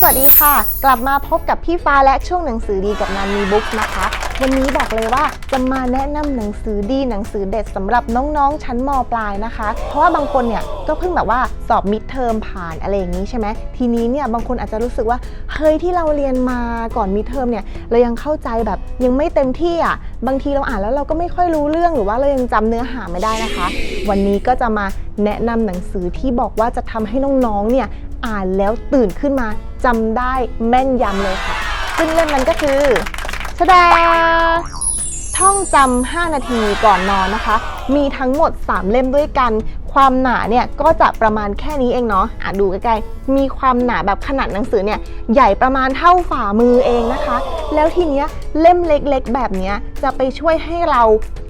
สวัสดีค่ะ กลับมาพบกับพี่ฟ้าและช่วงหนังสือดีกับนันมีบุ๊กนะคะ วันนี้บอกเลยว่าจะมาแนะนำหนังสือดีหนังสือเด็ดสำหรับน้องๆ ชั้นมปลายนะคะ เพราะว่าบางคนเนี่ยก็เพิ่งแบบว่าสอบมิดเทอมผ่านอะไรอย่างนี้ใช่ไหมทีนี้เนี่ยบางคนอาจจะรู้สึกว่าเฮ้ยที่เราเรียนมาก่อนมิดเทอมเนี่ยเรายังเข้าใจแบบยังไม่เต็มที่อะบางทีเราอ่านแล้วเราก็ไม่ค่อยรู้เรื่องหรือว่าเรายังจำเนื้อหาไม่ได้นะคะ วันนี้ก็จะมาแนะนำหนังสือที่บอกว่าจะทำให้น้องๆเนี่ยอ่านแล้วตื่นขึ้นมาจำได้แม่นยำเลยค่ะ ซึ่งเล่มนั้นก็คือ ชดาท่องจำ5นาทีก่อนนอนนะคะ มีทั้งหมด 3 เล่มด้วยกัน ความหนาเนี่ยก็จะประมาณแค่นี้เองเนาะอะดูใกล้ๆ มีความหนาแบบขนาดหนังสือเนี่ยใหญ่ประมาณเท่าฝ่ามือเองนะคะ แล้วทีเนี้ยเล่มเล็กๆ แบบเนี้ยจะไปช่วยให้เรา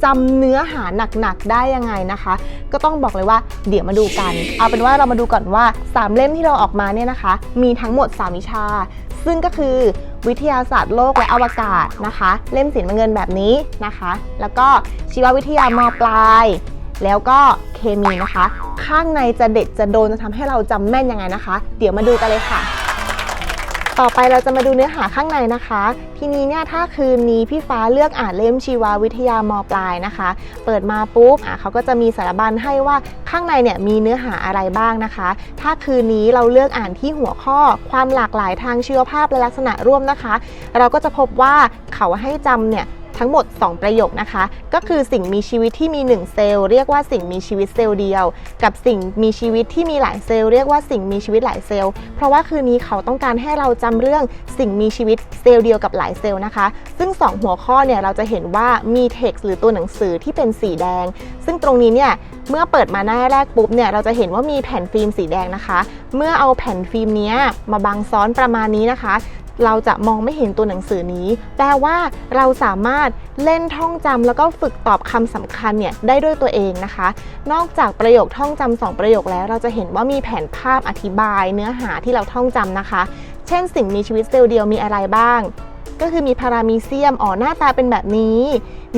จำเนื้อหาหนักๆ ได้ยังไงนะคะ ก็ต้องบอกเลยว่าเดี๋ยวมาดูกัน เอาเป็นว่าเรามาดูก่อนว่า 3 เล่มที่เราออกมาเนี่ยนะคะ มีทั้งหมด 3 วิชา ซึ่งก็คือวิทยาศาสตร์โลกและอวกาศนะคะ เล่มสีน้ำเงินแบบนี้นะคะ แล้วก็ชีววิทยามปลาย แล้วก็เคมีนะคะ ข้างในจะเด็ดจะโดนจะทำให้เราจำแม่นยังไงนะคะ เดี๋ยวมาดูกันเลยค่ะ ต่อไปเราจะมาดูเนื้อหาข้างในนะคะ ทีนี้เนี่ยถ้าคืนนี้พี่ฟ้าเลือกอ่านเล่มชีววิทยามปลายนะคะ เปิดมาปุ๊บอะเขาก็จะมีสารบัญให้ว่าข้างในเนี่ยมีเนื้อหาอะไรบ้างนะคะ ถ้าคืนนี้เราเลือกอ่านที่หัวข้อความหลากหลายทางชีวภาพและลักษณะร่วมนะคะ เราก็จะพบว่าเขาให้จำเนี่ย ทั้งหมด 2 ประโยคนะคะ ก็คือสิ่งมีชีวิตที่มี 1 เซลล์เรียกว่าสิ่งมีชีวิตเซลล์เดียว กับสิ่งมีชีวิตที่มีหลายเซลล์เรียกว่าสิ่งมีชีวิตหลายเซลล์ เพราะว่าคืนนี้เขาต้องการให้เราจำเรื่องสิ่งมีชีวิตเซลล์เดียวกับหลายเซลล์นะคะ ซึ่ง 2 หัวข้อเนี่ยเราจะเห็นว่ามีเท็กซ์หรือตัวหนังสือที่เป็นสีแดง ซึ่งตรงนี้เนี่ยเมื่อเปิดมาหน้าแรกปุ๊บเนี่ยเราจะเห็นว่ามีแผ่นฟิล์มสีแดงนะคะ เมื่อเอาแผ่นฟิล์มเนี้ยมาบังซ้อนประมาณนี้นะคะ เราจะมองไม่เห็นตัวหนังสือนี้ แปลว่าเราสามารถเล่นท่องจำแล้วก็ฝึกตอบคำสำคัญเนี่ยได้ด้วยตัวเองนะคะ นอกจากประโยคท่องจำสองประโยคแล้ว เราจะเห็นว่ามีแผนภาพอธิบาย เนื้อหาที่เราท่องจำนะคะ เช่น สิ่งมีชีวิตเซลล์เดียวมีอะไรบ้าง ก็คือมีพารามีเซียมอ๋อหน้าตาเป็นแบบนี้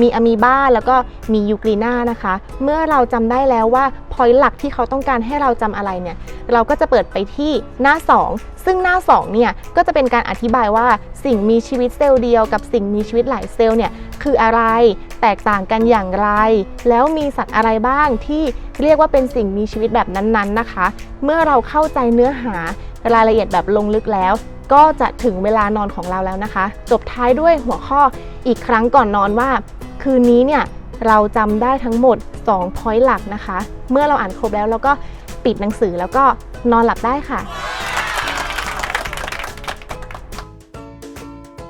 มีอะมีบ้าแล้วก็มียูกรีนานะคะ เมื่อเราจำได้แล้วว่าพอยต์หลักที่เขาต้องการให้เราจำอะไรเนี่ย เราก็จะเปิดไปที่หน้า 2 ซึ่งหน้า 2 เนี่ย ก็จะเป็นการอธิบายว่าสิ่งมีชีวิตเซลล์เดียวกับสิ่งมีชีวิตหลายเซลล์เนี่ยคืออะไร แตกต่างกันอย่างไร แล้วมีสัตว์อะไรบ้างที่เรียกว่าเป็นสิ่งมีชีวิตแบบนั้นๆนะคะ เมื่อเราเข้าใจเนื้อหารายละเอียดแบบลงลึกแล้ว ก็จะถึงเวลานอนของเราแล้วนะคะ จบท้ายด้วยหัวข้ออีกครั้งก่อนนอนว่า คืนนี้เนี่ยเราจำได้ทั้งหมด2 point หลักนะคะ เมื่อเราอ่านครบแล้วเราก็ปิดหนังสือแล้วก็นอนหลับได้ค่ะ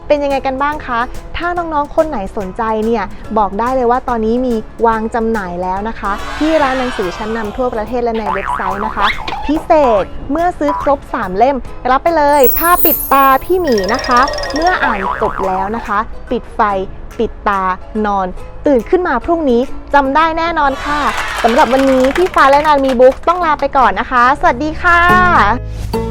เป็นยังไงกันบ้างคะ ถ้าน้องๆ คนไหนสนใจเนี่ยบอกได้เลยว่าตอนนี้มีวางจำหน่ายแล้วนะคะ ที่ร้านหนังสือชั้นนำทั่วประเทศและในเว็บไซต์นะคะ พิเศษเมื่อซื้อครบ 3 เล่ม รับไปเลยผ้าปิดตาพี่หมีนะคะ เมื่ออ่านจบแล้วนะคะ ปิดไฟ ปิดตานอน ตื่นขึ้นมาพรุ่งนี้จำได้แน่นอนค่ะสำหรับวันนี้พี่ฟ้าและนานมีบุ๊กต้องลาไปก่อนนะคะ สวัสดีค่ะ